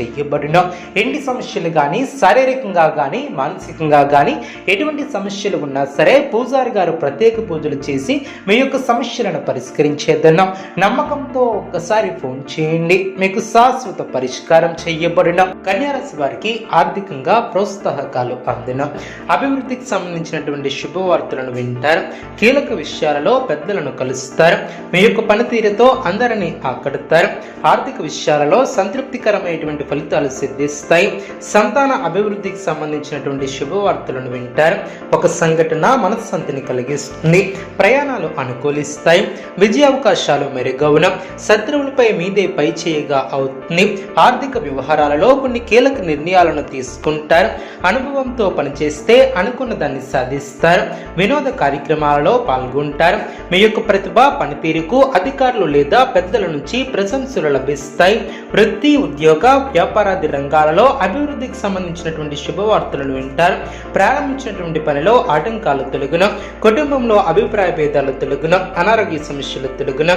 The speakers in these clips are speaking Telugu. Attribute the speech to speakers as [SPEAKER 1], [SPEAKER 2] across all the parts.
[SPEAKER 1] చేయబడిన ఎన్ని సమస్యలు కానీ శారీరకంగా కానీ మానసికంగా కానీ ఎటువంటి సమస్యలు ఉన్నా సరే పూజారి గారు ప్రత్యేక పూజలు చేసి మీ యొక్క సమస్యలను పరిష్కరించేద్దాం నమ్మకంతో ఒక్కసారి ఫోన్ చేయండి. మీకు శాశ్వత పరిష్కారం చేయబడిన కన్యారాశి వారికి ఆర్థికంగా ప్రోత్సాహకాలు అందిన అభివృద్ధికి సంబంధించినటువంటి శుభవార్తలను వింటారు. కీలక విషయాలలో పెద్దలను కలుస్తారు. మీ యొక్క పనితీరుతో అందరినీ ఆకడతారు. ఆర్థిక విషయాలలో సంతృప్తికరమైనటువంటి ఫలితాలు సిద్ధిస్తాయి. సంతాన అభివృద్ధికి సంబంధించినటువంటి శుభవార్తలను వింటారు. ఒక సంఘటన మనశ్శాంతిని కలిగిస్తుంది. ప్రయాణాలు అనుకూలిస్తాయి. విజయ అవకాశాలు మెరుగవున. శత్రువులపై మీదే పై చేయగా అవుతుంది. ఆర్థిక వ్యవహారాలలో కొన్ని కీలక నిర్ణయాలను తీసుకుంటారు. అనుభవంతో పనిచేస్తే అనుకున్న దాన్ని సాధిస్తారు. వినోద కార్యక్రమాలలో పాల్గొంటారు. మీ యొక్క ప్రతిభ పనితీరుకు అధికారులు లేదా పెద్దల నుంచి ప్రశంసలు లభిస్తాయి. వృత్తి ఉద్యోగ వ్యాపారాది రంగాలలో అభివృద్ధికి సంబంధించినటువంటి శుభవార్తలను వింటారు. ప్రారంభించినటువంటి పనిలో ఆటంకాలు తొలగున. కుటుంబంలో అభిప్రాయ భేదాలు తొలగున. అనారోగ్య సమస్యలు తొలగున.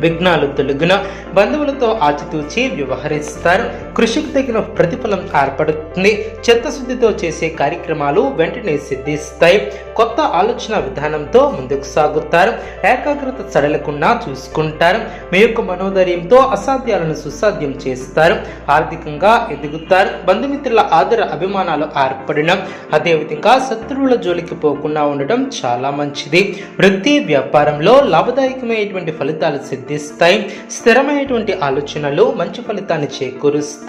[SPEAKER 1] విఘ్నాలు తొలగిన. బంధువులతో ఆచితూచి వ్యవహరిస్తారు. కృషికి తగిన ప్రతిఫలం ఏర్పడుతుంది. చిత్తశుద్ధితో చేసే కార్యక్రమాలు వెంటనే సిద్ధిస్తాయి. కొత్త ఆలోచన విధానంతో ముందుకు సాగుతారు. ఏకాగ్రత సడలకుండా చూసుకుంటారు. మీ యొక్క మనోధైర్యంతో అసాధ్యాలను సుసాధ్యం చేస్తారు. ఆర్థికంగా ఎదుగుతారు. బంధుమిత్రుల ఆదర అభిమానాలు ఏర్పడిన అదేవిధంగా శత్రువుల జోలికి పోకుండా ఉండటం చాలా మంచిది. వృత్తి వ్యాపారంలో లాభదాయకమైనటువంటి ఫలితాలు సిద్ధిస్తాయి. స్థిరమైనటువంటి ఆలోచనలు మంచి ఫలితాన్ని చేకూరుస్తాయి.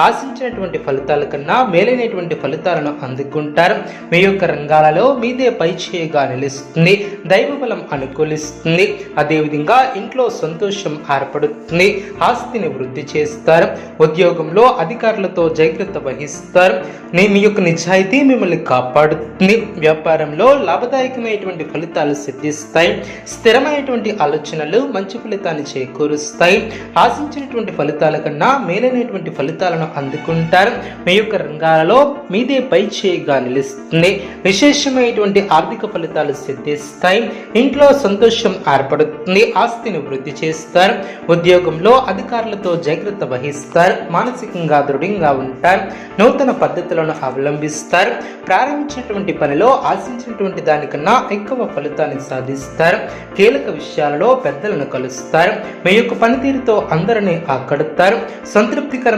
[SPEAKER 1] ఆశించినటువంటి ఫలితాల కన్నా మేలైనటువంటి ఫలితాలను అందుకుంటారు. మీ యొక్క రంగాలలో మీదే పై చేయగా నిలుస్తుంది. దైవబలం అనుకూలిస్తుంది. అదేవిధంగా ఇంట్లో సంతోషం ఏర్పడుతుంది. ఆస్తిని వృద్ధి చేస్తారు. ఉద్యోగంలో అధికారులతో జాగ్రత్త వహిస్తారు. మీ యొక్క నిజాయితీ మిమ్మల్ని కాపాడుతుంది. వ్యాపారంలో లాభదాయకమైనటువంటి ఫలితాలు సిద్ధిస్తాయి. స్థిరమైనటువంటి ఆలోచనలు మంచి ఫలితాన్ని చేకూరుస్తాయి. ఆశించినటువంటి ఫలితాల కన్నా మేలైనటువంటి ఫలితాలను అందుకుంటారు? మీ యొక్క రంగాలలో మీదే పై చేయిగా నిలుస్తుంది. విశేషమైనటువంటి ఆర్థిక ఫలితాలు సిద్ధిస్తాయి. ఇంట్లో సంతోషం ఏర్పడుతుంది. ఆస్తిని వృద్ధి చేస్తారు. ఉద్యోగంలో అధికారులతో జాగ్రత్త వహిస్తారు. మానసికంగా దృఢంగా ఉంటారు. నూతన పద్ధతులను అవలంబిస్తారు. ప్రారంభించినటువంటి పనిలో ఆశించినటువంటి దానికన్నా ఎక్కువ ఫలితాన్ని సాధిస్తారు. కీలక విషయాలలో పెద్దలను కలుస్తారు. మీ యొక్క పనితీరుతో అందరినీ ఆకడుతారు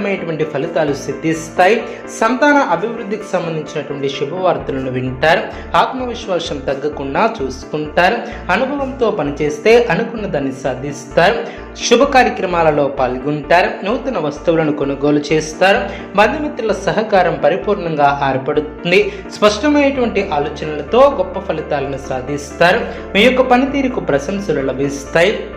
[SPEAKER 1] సంతృప్తికరమైనటువంటి ఫలితాలు సిద్ధిస్తాయి. సంతాన అభివృద్ధికి సంబంధించినటువంటి శుభవార్తలను వింటారు. ఆత్మవిశ్వాసం తగ్గకుండా చూసుకుంటారు. అనుభవంతో పనిచేస్తే అనుకున్న దాన్ని సాధిస్తారు. శుభ కార్యక్రమాలలో పాల్గొంటారు. నూతన వస్తువులను కొనుగోలు చేస్తారు. బంధుమిత్రుల సహకారం పరిపూర్ణంగా ఏర్పడుతుంది. స్పష్టమైనటువంటి ఆలోచనలతో గొప్ప ఫలితాలను సాధిస్తారు. మీ యొక్క పనితీరుకు ప్రశంసలు లభిస్తాయి.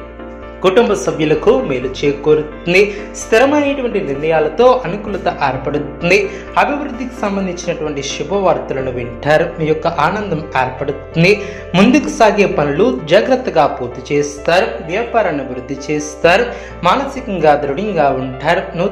[SPEAKER 1] కుటుంబ సభ్యులకు మేలు చేకూరుతుంది. స్థిరమైనటువంటి నిర్ణయాలతో అనుకూలత ఏర్పడుతుంది. అభివృద్ధికి సంబంధించినటువంటి శుభవార్తలను వింటారు. మీ యొక్క ఆనందం ఏర్పడుతుంది. ముందుకు సాగే పనులు జాగ్రత్తగా పూర్తి చేస్తారు. వ్యాపారాన్ని వృద్ధి చేస్తారు. మానసికంగా దృఢంగా ఉంటారు. నూతన